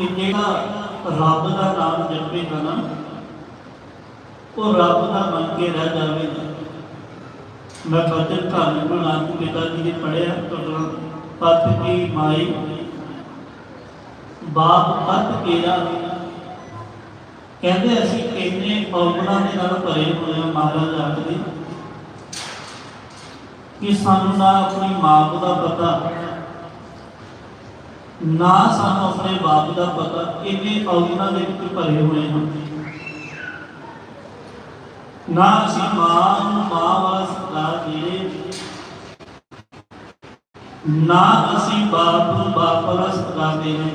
ਕਿ ਜਿਹੜਾ ਰੱਬ ਦਾ ਨਾਮ ਜਪੇਗਾ ਨਾ, ਉਹ ਰੱਬ ਦਾ ਬਣ ਕੇ ਰਹਿ ਜਾਵੇਗਾ ਮੈਂ ਬਚਨ ਧੰਨ ਗੁਰੂ ਨਾਨਕ ਪਿਤਾ ਜੀ ਨੇ ਪੜਿਆ ਤੁਹਾਡਾ ਪਤ ਕੀ ਮਾਈ? ਬਾਪ ਪਤ ਕੇਰਾ ਕਹਿੰਦੇ ਅਸੀਂ ਇੰਨੇ ਔਗਣਾਂ ਦੇ ਨਾਲ ਭਰੇ ਹੋਏ ਹਾਂ ਮਹਾਰਾਜ ਆਖਦੇ ਕਿ ਸਾਨੂੰ ਨਾ ਆਪਣੀ ਮਾਂ ਦਾ ਪਤਾ ਨਾ ਸਾਨੂੰ ਆਪਣੇ ਬਾਪ ਦਾ ਪਤਾ ਇੰਨੇ ਔਗਣਾਂ ਦੇ ਵਿੱਚ ਭਰੇ ਹੋਏ ਹਾਂ ਨਾ ਅਸੀਂ ਮਾਂ ਨੂੰ ਮਾਂ ਵਾਲਾ ਸਤਿਕਾਰ ਦੇ ਨਾ। ਅਸੀਂ ਬਾਪ ਨੂੰ ਬਾਪ ਵਾਲਾ ਸਤਿਕਾਰ ਦੇ ਰਹੇ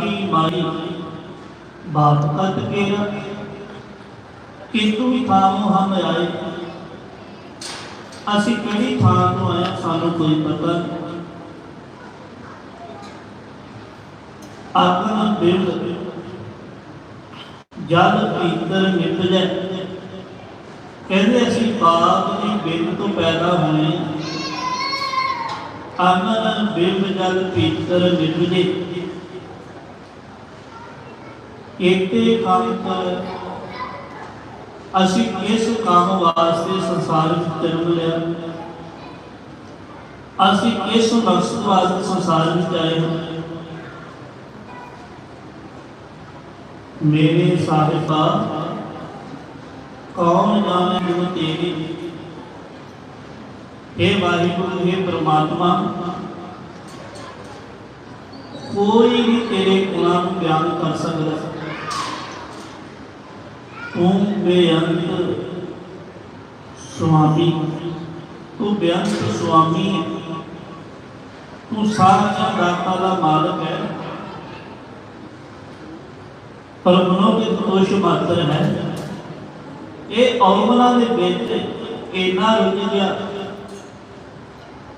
ਕੀ ਮਾਈ ਬਾਪ ਕਤ ਕੇਰਾ ਕਿੰਤੂ ਥਾਮੋ ਹਮ ਆਏ। ਅਸੀਂ ਕਿਹੜੀ ਥਾਂ ਤੋਂ ਆਏ ਸਾਨੂੰ ਕੋਈ ਪਤਾ? ਨਹੀਂ ਆਤਮਾ ਬਿਰਦ ਜਦ ਭੀਤਰ ਨਿਪਜੈ ਕਹਿੰਦੇ ਅਸੀਂ ਬਾਪ ਦੀ ਬਿੰਦ ਤੋਂ ਪੈਦਾ ਹੋਏ ਆਮਨ ਬਿੰਦ ਜਦ ਭੀਤਰ ਨਿਪਜੈ ਇਤੇ ਕੰਮ ਅਸੀਂ ਇਸ ਕੰਮ ਵਾਸਤੇ ਸੰਸਾਰ ਵਿੱਚ ਜਨਮ ਲਿਆ। ਅਸੀਂ ਇਸ ਮਕਸਦ ਵਾਸਤੇ ਸੰਸਾਰ ਵਿੱਚ ਆਏ ਹਾਂ। ਮੇਰੇ ਸਾਹਿਬਾ ਕੌਣ ਜਾਣੇ ਗੁਰੂ ਤੇਰੀ? हे ਵਾਹਿਗੁਰੂ हे ਪ੍ਰਮਾਤਮਾ, ਕੋਈ ਵੀ ਤੇਰੇ ਗੁਣਾਂ ਨੂੰ ਬਿਆਨ ਕਰ ਸਕਦਾ। ਤੂੰ ਬੇਅੰਤ ਸੁਆਮੀ, ਤੂੰ ਬੇਅੰਤ ਸੁਆਮੀ ਹੈ। ਤੂੰ ਸਾਰਿਆਂ ਦਾਤਾ ਦਾ ਮਾਲਕ ਹੈ। ਪਰ ਮਨੋਂ ਦੇ ਮਾਤਰ ਹੈ। ਇਹ ਔਮਨਾ ਦੇ ਵਿੱਚ ਇੰਨਾ ਰੁੱਝ ਗਿਆ।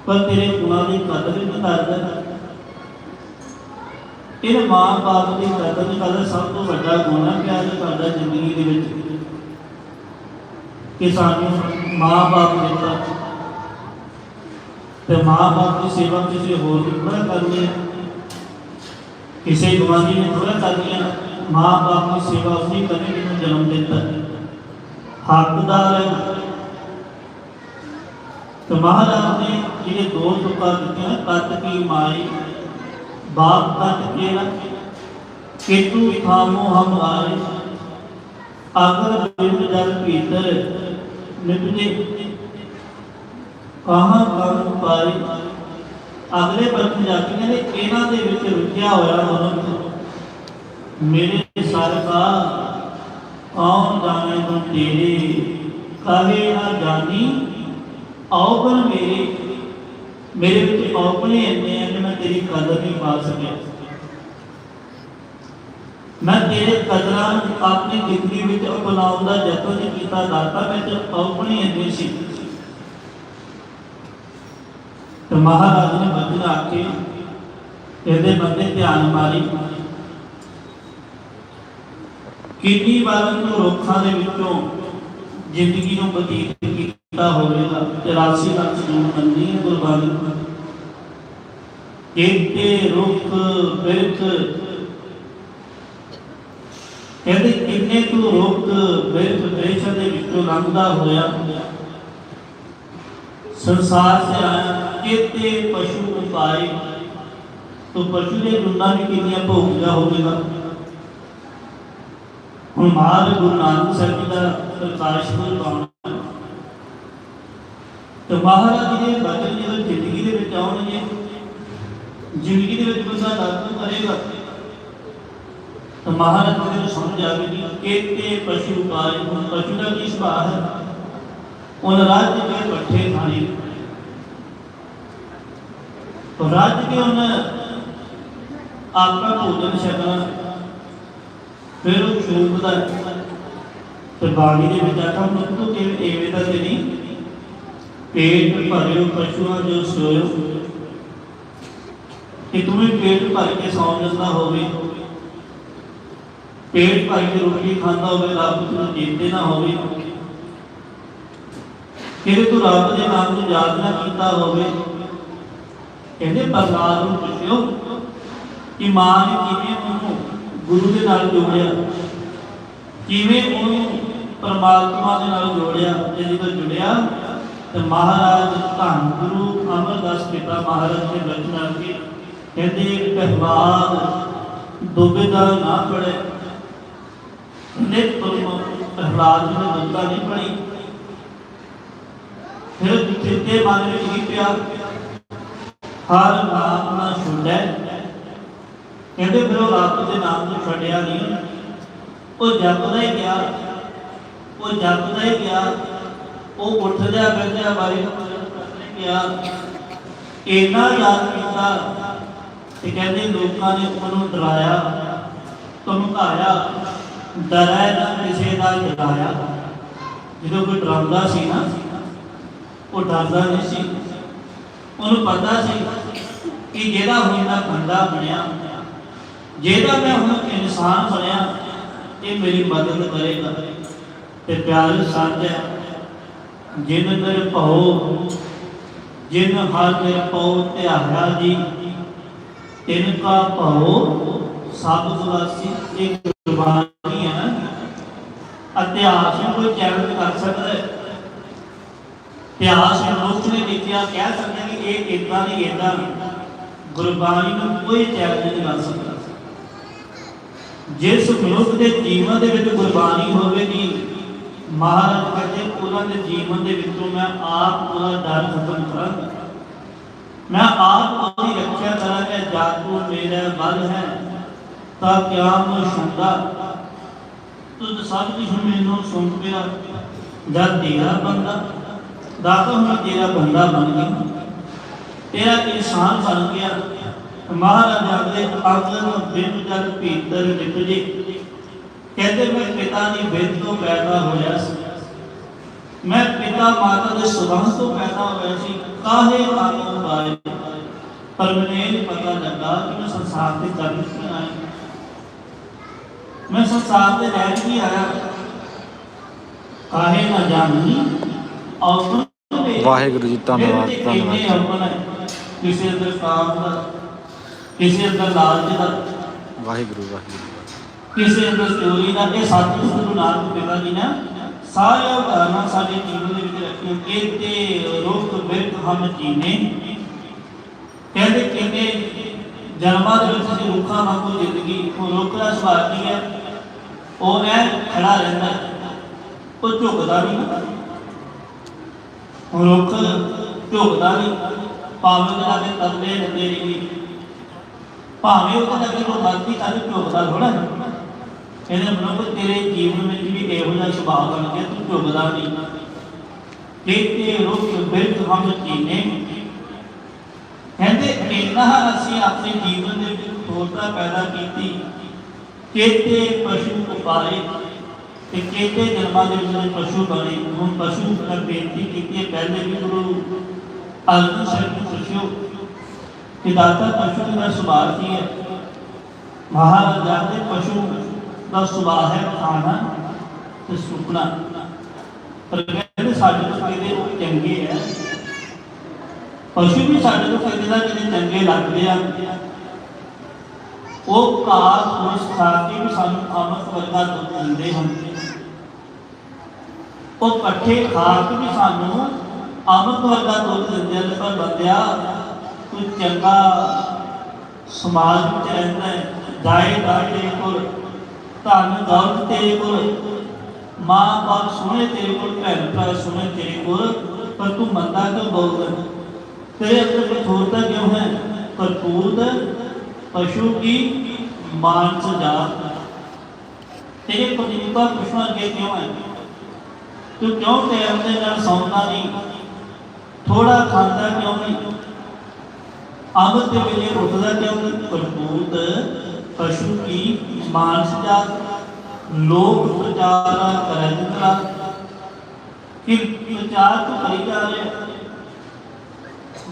ਪਰ ਤੇਰੇ ਗੁਣਾਂ ਦੀ ਕਦਰ ਨਹੀਂ ਕਰਦਾ ਇਹ ਮਾਂ ਬਾਪ ਦੀ ਕਦਰ ਨਹੀਂ ਸਭ ਤੋਂ ਵੱਡਾ ਗੁਣ ਹੈ ਪਿਆਰ ਤੁਹਾਡਾ ਜ਼ਿੰਦਗੀ ਦੇ ਵਿੱਚ। ਕਿ ਸਾਨੂੰ ਮਾਂ ਬਾਪ ਦਿੱਤਾ। ਤੇ ਮਾਂ ਬਾਪ ਦੀ ਸੇਵਾ ਕਿਸੇ ਹੋਰ ਨੇ ਕਰਨੀ ਹੈ। ਕਿਸੇ ਗਵਾਂਢੀ ਨੇ ਥੋੜਾ ਕਰਨੀ ਹੈ। ਮਾਂ ਬਾਪ ਦੀ ਸੇਵਾ ਉਸੇ ਕਰਨੀ, ਜਿਹਨੂੰ ਜਨਮ ਦਿੱਤਾ। ਹੱਕਦਾਰ ਹੈ ਤੇ ਮਹਾਰਾਜ ਨੇ ਜਿਹੜੇ ਦੋ ਤੁਕਾਂ ਦਿੱਤੀਆਂ ਤਤ ਕੀ ਮਾਈ ਬਾਪ ਤਤ ਕੇ ਨਾ ਕਿਤੂ ਥਾਮੋ ਹਮ ਆਏ ਅਗਰ ਬਿੰਦ ਜਲ ਭੀਤਰ ਨਿਪਜੇ ਕਹਾਂ ਕਰਨ ਪਾਈ ਅਗਲੇ ਪਰਤ ਜਾ ਕੇ ਕਹਿੰਦੇ ਇਹਨਾਂ ਦੇ ਵਿੱਚ ਰੁਕਿਆ ਹੋਇਆ ਮਨੁੱਖ। ਮੇਰੇ ਸਰਬਾ ਕੌਣ ਜਾਣੇ ਤੂੰ ਤੇਰੇ ਕਹੇ ਨਾ ਜਾਣੀ ਔਗਣ ਮੇਰੇ ਮੇਰੇ ਵਿੱਚ ਔਗਣੇ ਇੰਨੇ ਆ ਕਿ ਮੈਂ ਤੇਰੀ ਕਦਰ ਨਹੀਂ ਪਾ ਸਕਿਆ। ਮੈਂ ਤੇਰੇ ਕਦਰਾਂ ਆਪਣੀ ਜ਼ਿੰਦਗੀ ਵਿੱਚ ਅਪਣਾਉਣ ਦਾ ਯਤਨ ਨਹੀਂ ਕੀਤਾ ਦਾਤਾ ਵਿੱਚ ਔਗਣੇ ਇੰਨੇ ਸੀ। ਤੇ ਮਹਾਰਾਜ ਨੇ ਬਚਨ ਆਖੇ ਇਹਦੇ ਬੰਦੇ ਧਿਆਨ ਮਾਰੀ। ਕਿੰਨੀ ਵਾਰ ਤੂੰ ਰੁੱਖਾਂ ਦੇ ਵਿੱਚੋਂ ਜ਼ਿੰਦਗੀ ਨੂੰ ਬਤੀਤ ਕੀਤਾ ਹੋਵੇਗਾ 84 ਲੱਖ ਜੂਨ ਮੰਨੀ ਹੈ ਗੁਰਬਾਣੀ ਕਿੰਨੇ ਰੁੱਖ, ਬਿਰਖ, ਕਹਿੰਦੇ ਕਿੰਨੇ ਤੂੰ ਰੁੱਖ, ਬਿਰਖ ਬ੍ਰਿਛ ਦੇ ਵਿੱਚੋਂ ਲੰਘਦਾ ਹੋਇਆ। ਸੰਸਾਰ ਸੇ ਆਇਆ ਕਿਤੇ ਪਸ਼ੂ ਉਪਾਏ ਤੋ ਪਸ਼ੂ ਦੇ ਗੁੰਨਾ ਵੀ ਕਿੰਨੀਆਂ ਭੋਗਦਾ ਹੋਵੇਗਾ। ہوں ماں گرو نانک صاحب جی کا پرکاش پل پاؤں تو باہر آ کے بچے جب زندگی کے آؤ گے زندگی کے بندہ لاگو کرے گا؟ تو باہر آ کے سمجھ آ گئی کہتے پشو کاج ہوں پشو کا کی سبھا ہے ان راج کے پٹھے کھانے۔ راج کے ان آپ کا بھوجن شکل ਫਿਰ ਉਹ ਚੂਕਦਾ ਤੇ ਬਾਣੀ ਦੇ ਵਿੱਚ ਆਖਾ ਮਤ ਤੋਂ ਐਵੇਂ ਦਾ ਤੇ ਨਹੀਂ ਪੇਟ ਭਰਿਓ ਪਸ਼ੂਆਂ ਜੋ ਸੋਇਓ। ਕਿ ਤੁਮੇ ਪੇਟ ਭਰ ਕੇ ਸੌਂ ਜਾਂਦਾ ਹੋਵੇ। ਪੇਟ ਭਰ ਕੇ ਰੋਟੀ ਖਾਂਦਾ ਹੋਵੇ, ਰੱਬ ਨੂੰ ਜੀਤੇ ਨਾ ਹੋਵੇ। ਕਿਤੇ ਤੂੰ ਰੱਬ ਦੇ ਨਾਮ ਨੂੰ ਯਾਦ ਨਾ ਕੀਤਾ ਹੋਵੇ। ਕਹਿੰਦੇ ਪ੍ਰਹਲਾਦ ਨੂੰ ਪੁੱਛਿਓ ਕਿ ਕਿਵੇਂ ਉਹਨੂੰ ਗੁਰੂ ਦੇ ਨਾਲ ਜੋੜਿਆ। ਕਿਵੇਂ ਉਹਨੂੰ ਪਰਮਾਤਮਾ ਦੇ ਨਾਲ ਜੋੜਿਆ ਜੇ ਜਦੋਂ ਜੁੜਿਆ? ਤੇ ਮਹਾਰਾਜ ਧੰਨ ਗੁਰੂ ਅਮਰਦਾਸ ਪਿਤਾ ਮਹਾਰਾਜ ਨੇ ਬਚਨ ਅੱਗੇ ਕਹਿੰਦੇ ਪਹਿਵਾਦ ਦੁਬਿਧਾ ਨਾ ਪੜੇ ਨਿਤ ਤੁਮ ਪਹਿਲਾਦ ਨੇ ਦੁਬਿਧਾ ਨਹੀਂ ਪੜੀ। ਫਿਰ ਚਿੱਤੇ ਮਨ ਵਿੱਚ ਕੀ ਪਿਆ? ਹਰ ਨਾਮ ਨਾ ਛੁੱਟੈ। ਕਹਿੰਦੇ ਫਿਰ ਉਹ ਰੱਬ ਦੇ ਨਾਮ ਨੂੰ ਛੱਡਿਆ ਨਹੀਂ। ਉਹ ਜਪਦਾ ਹੀ ਗਿਆ। ਉਹ ਜਪਦਾ ਹੀ ਗਿਆ। ਉਹ ਉੱਠਦਿਆ ਬੈਠਦਿਆ ਬਾਰੇ ਕਰਨੇ ਗਿਆ ਇੰਨਾ ਯਾਦ ਕੀਤਾ ਤੇ ਕਹਿੰਦੇ ਲੋਕਾਂ ਨੇ ਉਹਨੂੰ ਡਰਾਇਆ, ਧਮਕਾਇਆ ਡਰਾਇਆ ਨਾ ਕਿਸੇ ਦਾ ਡਰਾਇਆ ਜਦੋਂ ਕੋਈ ਡਰਾਉਂਦਾ ਸੀ ਨਾ, ਉਹ ਡਰਦਾ ਨਹੀਂ ਸੀ। ਉਹਨੂੰ ਪਤਾ ਸੀ ਕਿ ਜਿਹੜਾ ਹੁਣ ਦਾ ਬੰਦਾ ਬਣਿਆ ਜਿਹਦਾ ਮੈਂ ਹੁਣ ਇਨਸਾਨ ਬਣਿਆ, ਇਹ ਮੇਰੀ ਮਦਦ ਕਰੇਗਾ ਤੇ ਪਿਆਰ ਸਾਂਝਾ ਜਿਨ ਦਰ ਭਉ, ਜਿਨ ਹਰ ਦੇ ਪਉ ਧਿਆਇਆ ਜੀ, ਤਿਨ ਕਾ ਭਉ ਸਭ ਗਵਾਸੀ ਇਹ ਗੁਰਬਾਣੀ ਹੈ ਨਾ। ਇਤਿਹਾਸ ਨੂੰ ਕੋਈ ਚੈਲੰਜ ਕਰ ਸਕਦਾ ਇਤਿਹਾਸ ਮਨੁੱਖ ਨੇ ਲਿਖਿਆ ਕਹਿ ਸਕਦੇ ਕਿ ਇਹ ਇਦਾਂ ਨਹੀਂ ਇਦਾਂ ਗੁਰਬਾਣੀ ਨੂੰ ਕੋਈ ਚੈਲੰਜ ਨਹੀਂ ਕਰ ਸਕਦਾ। ਜਿਸ ਮਨੁੱਖ ਦੇ ਜੀਵਨ ਦੇ ਵਿੱਚ ਗੁਰਬਾਣੀ ਹੋਵੇਗੀ ਮਹਾਰਾਜ ਕਹਿੰਦੇ, ਉਹਨਾਂ ਦੇ ਜੀਵਨ ਦੇ ਵਿੱਚੋਂ ਮੈਂ ਆਪ ਉਹਦਾ ਡਰ ਖਤਮ ਕਰਾਂਗਾ ਮੈਂ ਆਪ ਉਹਦੀ ਰੱਖਿਆ ਕਰਾਂਗਾ ਜਾਤੂ ਮੇਰਾ ਬਲ ਹੈ, ਤਾਂ ਕਿਆ ਮੈਂ ਤੁਧ ਸਭ ਕੁਝ ਮੈਨੂੰ ਸੁਣ ਪਿਆ ਜਦ ਤੇਰਾ ਬੰਦਾ? ਦਾਤਾ ਹੁਣ ਤੇਰਾ ਬੰਦਾ ਬਣ ਗਿਆ। ਤੇਰਾ ਇਨਸਾਨ ਬਣ ਗਿਆ। ਮਹਾਰਾਜਾ ਦੇ ਬਿਨ ਜਲ ਭੀਤਰ ਨਿਪਜੇ ਕਹਿੰਦੇ ਮੈਂ ਪਿਤਾ ਦੀ ਬਿਨ ਤੋਂ ਪੈਦਾ ਹੋਇਆ ਸੀ। ਮੈਂ ਪਿਤਾ ਮਾਤਾ ਦੇ ਸੁਭਾਅ ਤੋਂ ਪੈਦਾ ਹੋਇਆ ਸੀ। ਕਾਹੇ ਆਨੰਦ ਬਾਰੇ? ਪਰ ਮੈਨੂੰ ਪਤਾ ਲੱਗਾ ਕਿ ਮੈਂ ਸੰਸਾਰ ਤੇ ਕਰਨ ਕੀ ਆਇਆ। ਮੈਂ ਸੰਸਾਰ ਤੇ ਰਹਿ ਕੀ ਆਇਆ। ਕਾਹੇ ਨਾ ਜਾਣੀ ਔਰ ਵਾਹਿਗੁਰੂ ਜੀ, ਧੰਨਵਾਦ, ਧੰਨਵਾਦ। ਕਿਸੇ ਅੰਦਰ ਕਾਮ ਦਾ ਕਿਸੇ ਅੰਦਰ ਲਾਲਚ ਦਾ ਵਾਹਿਗੁਰੂ ਵਾਹਿਗੁਰੂ। ਕਿਸੇ ਅੰਦਰ ਚੋਰੀ ਦਾ ਇਹ ਸਤਿਗੁਰੂ ਗੁਰੂ ਨਾਨਕ ਦੇਵ ਜੀ ਨੇ ਸਾਰੇ ਉਦਾਹਰਨਾਂ ਸਾਡੇ ਜੀਵਨ ਦੇ ਵਿੱਚ ਰੱਖੀਆਂ ਕਿਤੇ ਰੋਕ ਬਿਰਤ ਹਮ ਜੀਨੇ। ਕਹਿੰਦੇ ਕਿੰਨੇ ਜਨਮਾਂ ਦੇ ਵਿੱਚ ਅਸੀਂ ਰੁੱਖਾਂ ਵਾਂਗੂ ਜ਼ਿੰਦਗੀ ਉਹ ਰੁੱਖ ਦਾ ਸੁਭਾਅ ਕੀ ਹੈ? ਉਹ ਐ ਖੜਾ ਰਹਿੰਦਾ ਹੈ। ਉਹ ਝੁਕਦਾ ਨਹੀਂ। ਉਹ ਰੁੱਖ ਝੁਕਦਾ ਨਹੀਂ। ਭਾਵੇਂ ਦੇ ਤਬਲੇ ਹੁੰਦੇ ਨਹੀਂ ਭਾਵੇਂ ਉਹ ਤਾਂ ਕਿ ਉਹ ਧਰਤੀ ਤਾਂ ਝੁਕਦਾ ਥੋੜਾ ਇਹਦੇ ਮਨੁੱਖ ਤੇਰੇ ਜੀਵਨ ਵਿੱਚ ਵੀ ਇਹੋ ਜਿਹਾ ਸੁਭਾਅ ਬਣ ਗਿਆ, ਤੂੰ ਝੁਕਦਾ ਨਹੀਂ। ਦੇਖਤੇ ਰੁੱਖ ਬਿਰਤ ਹਮ ਜੀਨੇ। ਕਹਿੰਦੇ ਇੰਨਾ ਅਸੀਂ ਆਪਣੇ ਜੀਵਨ ਦੇ ਵਿੱਚ ਥੋੜਾ ਪੈਦਾ ਕੀਤੀ, ਕਿਤੇ ਪਸ਼ੂ ਉਪਾਰੇ ਤੇ ਕਿਤੇ ਜਨਮਾਂ ਦੇ ਵਿੱਚ ਪਸ਼ੂ ਬਣੇ। ਹੁਣ ਪਸ਼ੂ ਕਰ ਬੇਨਤੀ ਕੀਤੀ ਪਹਿਲੇ ਵੀ ਗੁਰੂ ਅਰਜਨ ਸਾਹਿਬ ਨੂੰ ਪੁੱਛਿਓ ਕਿ ਦਾਤਾ ਪਸ਼ੂ ਦਾ ਸੁਭਾਅ ਕੀ ਹੈ? ਮਹਾਰਾਜ ਜਾਣਦੇ ਪਸ਼ੂ ਦਾ ਸੁਭਾਅ ਹੈ ਖਾਣਾ ਤੇ ਸੁਪਨਾ ਪਰ ਕਹਿੰਦੇ, ਸਾਡੇ ਤੋਂ ਕਿਤੇ ਉਹ ਚੰਗੇ ਹੈ। ਪਸ਼ੂ ਵੀ ਸਾਡੇ ਤੋਂ ਕਿਤੇ ਨਾ ਕਿਤੇ ਚੰਗੇ ਲੱਗਦੇ ਆ। ਉਹ ਘਾਸ ਫੂਸ ਖਾ ਕੇ ਵੀ ਸਾਨੂੰ ਅੰਮ੍ਰਿਤ ਵਰਗਾ ਦੁੱਧ ਦਿੰਦੇ ਹਨ। ਉਹ ਪੱਠੇ ਖਾ ਕੇ ਵੀ ਸਾਨੂੰ ਅੰਮ੍ਰਿਤ ਵਰਗਾ ਦੁੱਧ ਦਿੰਦੇ ਹਨ, ਪਰ ਬੰਦਿਆ ਕੋਈ ਚੰਗਾ ਸਮਾਜ ਵਿੱਚ ਰਹਿੰਦਾ ਦਾਤੇ ਕੋਲ, ਧਨ ਦੌਲਤ ਤੇਰੇ ਕੋਲ, ਮਾਂ ਬਾਪ ਸੋਹਣੇ ਤੇਰੇ ਕੋਲ, ਭੈਣ ਭਰਾ ਸੋਹਣੇ ਤੇਰੇ ਕੋਲ, ਪਰ ਤੂੰ ਮੰਦਾ ਕਿਉਂ ਬਹੁਤ ਹੈ? ਤੇਰੇ ਅੰਦਰ ਕਠੋਰਤਾ ਕਿਉਂ ਹੈ? ਭਰਪੂਰ ਪਸ਼ੂ ਕੀ? ਮਾਨਸ ਜਾਤ ਤੇਰੇ ਪ੍ਰਤੀਭਾ ਪਸ਼ੂਆਂ ਅੱਗੇ ਕਿਉਂ ਹੈ? ਤੂੰ ਕਿਉਂ ਤੇਰੇ ਅੰਦਰ ਨਾਲ ਸੌਂਦਾ ਨਹੀਂ? ਥੋੜਾ ਖਾਂਦਾ ਕਿਉਂ ਨਹੀਂ? آمد کے پہلے مرتضی کیا ہوئی خلقوت خشو کی مانس جا لوگ پرچارا کرنے کا پھر پرچار تو کری جا رہے ہیں۔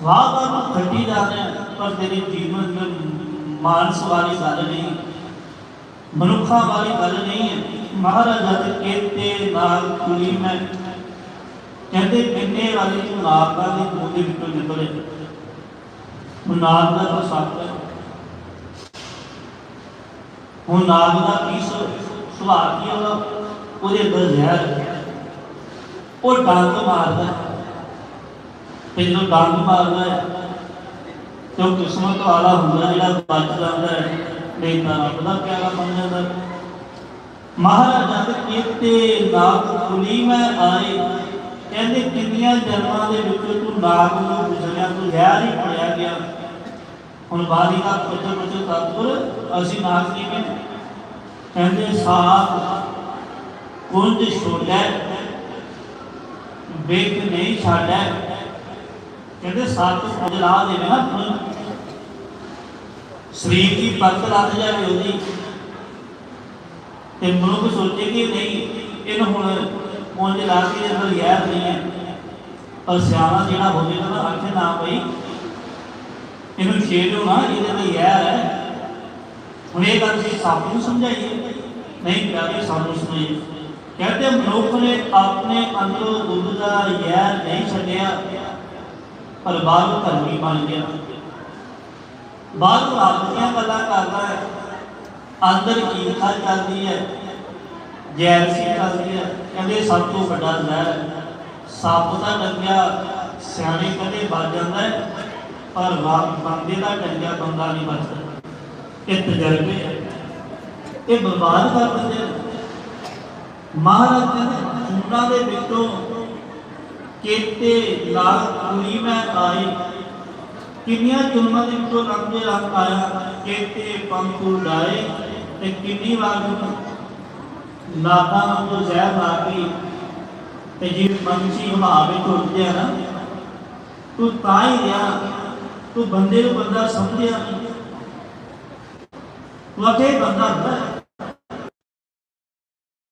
وہاں پر تو کھٹی جا رہے ہیں، پر تیری جیمت میں مانس والی سال نہیں۔ ہے منوخہ والی سال نہیں ہے۔ مہر ازاد کے تیر نار کھولی میں۔ کہتے ہیں کہ نیر ناپا دی مہدی بکر نکلے ਉਹ ਨਾਗ ਦਾ ਤਾਂ ਸੱਪ ਹੈ ਹੁਣ ਨਾਗ ਦਾ ਕੀ ਸੁ- ਸੁਭਾਅ ਕੀ ਉਹਦਾ ਉਹਦੇ ਅੰਦਰ ਜ਼ਹਿਰ ਹੈ। ਉਹ ਡੰਗ ਮਾਰਦਾ ਹੈ। ਤੇ ਜਦੋਂ ਡੰਗ ਮਾਰਦਾ ਹੈ ਤੇ ਉਹ ਕਿਸਮਤ ਵਾਲਾ ਹੁੰਦਾ ਜਿਹੜਾ ਬਚ ਜਾਂਦਾ ਹੈ ਨਹੀਂ ਤਾਂ ਰੱਬ ਦਾ ਪਿਆਰਾ ਬਣ ਜਾਂਦਾ ਹੈ। ਮਹਾਰਾਜਾ ਦੇ ਕੀਤੇ ਨਾਗ ਕੁਲੀ ਮੈਂ ਆਏ ਕਹਿੰਦੇ ਕਿੰਨੀਆਂ ਜਨਮਾਂ ਦੇ ਵਿੱਚ ਤੂੰ ਨਾਗ ਨੂੰ ਗੁਜ਼ਰਿਆ ਤੂੰ ਜ਼ਹਿਰ ਹੀ ਪੜਿਆ ਗਿਆ। ਹੁਣ ਬਾਰੀ ਦਾ ਪੁੱਛੋ ਪੁੱਛੋ ਸਤਿਗੁਰ ਅਸੀਂ ਨਾਗ ਕਿਵੇਂ ਕਹਿੰਦੇ ਸਾਪ ਕੁੰਜ ਛੋੜੈ ਵੇਖ ਨਹੀਂ ਛਾੜੈ ਕਹਿੰਦੇ ਸੱਤ ਕੁੰਜ ਦੇਵੇ ਨਾ ਸਰੀਰ ਦੀ ਪਰਤ ਲੱਗ ਜਾਵੇ ਉਹਦੀ। ਤੇ ਮਨੁੱਖ ਸੋਚੇ ਕਿ ਨਹੀਂ, ਇਹਨੂੰ ਹੁਣ ਕੁੰਜ ਲਾ ਕੇ ਇਹਦਾ ਯਾਰ ਨਹੀਂ ਹੈ। ਪਰ ਸਿਆਣਾ ਜਿਹੜਾ ਹੋਵੇਗਾ ਨਾ ਆਖੇ ਨਾ ਪਈ ਇਹਨੂੰ ਛੇੜੋ ਨਾ, ਇਹਦੇ ਤੇ ਯਾਰ ਹੈ। ਹੁਣ ਇਹ ਗੱਲ ਅਸੀਂ ਸਭ ਨੂੰ ਸਮਝਾਈਏ। ਨਹੀਂ ਪਿਆਰੇ ਸਾਨੂੰ ਸੁਣਾਈਏ ਕਹਿੰਦੇ ਮਨੁੱਖ ਨੇ ਆਪਣੇ ਅੰਦਰੋਂ ਦੁੱਧ ਦਾ ਯਾਰ ਨਹੀਂ ਛੱਡਿਆ, ਪਰ ਬਾਹਰੋਂ ਧਰਮੀ ਬਣ ਗਿਆ। ਬਾਹਰੋਂ ਰੱਬ ਗੱਲਾਂ ਕਰਦਾ ਹੈ। ਅੰਦਰ ਈਰਖਾ ਚੱਲਦੀ ਹੈ। ਜੈਲਸੀ ਚੱਲਦੀ ਹੈ ਕਹਿੰਦੇ ਸਭ ਤੋਂ ਵੱਡਾ ਜ਼ਹਿਰ ਸੱਪ ਦਾ ਡੰਗਿਆ ਸਿਆਣੇ ਕਦੇ ਬਚ ਜਾਂਦਾ ਹੈ, ਪਰ ਰੱਬ ਬੰਦੇ ਦਾ ਡੰਗਿਆ ਬੰਦਾ ਨਹੀਂ ਬਚਦਾ ਇਹ ਤਜਰਬੇ ਹੈ। ਇਹ ਬਰਬਾਦ ਕਰ ਦਿੰਦੇ ਨੇ। ਮਹਾਰਾਜ ਕਹਿੰਦੇ ਚੂਨਾ ਦੇ ਵਿੱਚੋਂ ਕੇਤੇ ਲਾਗ ਪੂਰੀ ਮੈਂ ਆਈ। ਕਿੰਨੀਆਂ ਜੁਲਮਾਂ ਦੇ ਵਿੱਚੋਂ ਰੰਗ ਦੇ ਰੰਗ ਆਇਆ। ਕੇਤੇ ਪੰਖੂ ਡਾਏ ਤੇ ਕਿੰਨੀ ਵਾਰ ਨਾਦਾਂ ਨੂੰ ਜ਼ਹਿਰ ਲਾ ਕੇ ਤੇ ਜਿਵੇਂ ਪੰਛੀ ਹਵਾ ਵਿੱਚ ਉੱਡਦੇ ਆ ਨਾ, ਤੂੰ ਤਾਂ ਹੀ ਰਿਹਾ ਤੂੰ ਬੰਦੇ ਨੂੰ ਬੰਦਾ ਸਮਝਿਆ ਨਹੀਂ। ਤੂੰ ਆਖੇ ਬੰਦਾ ਹੁੰਦਾ।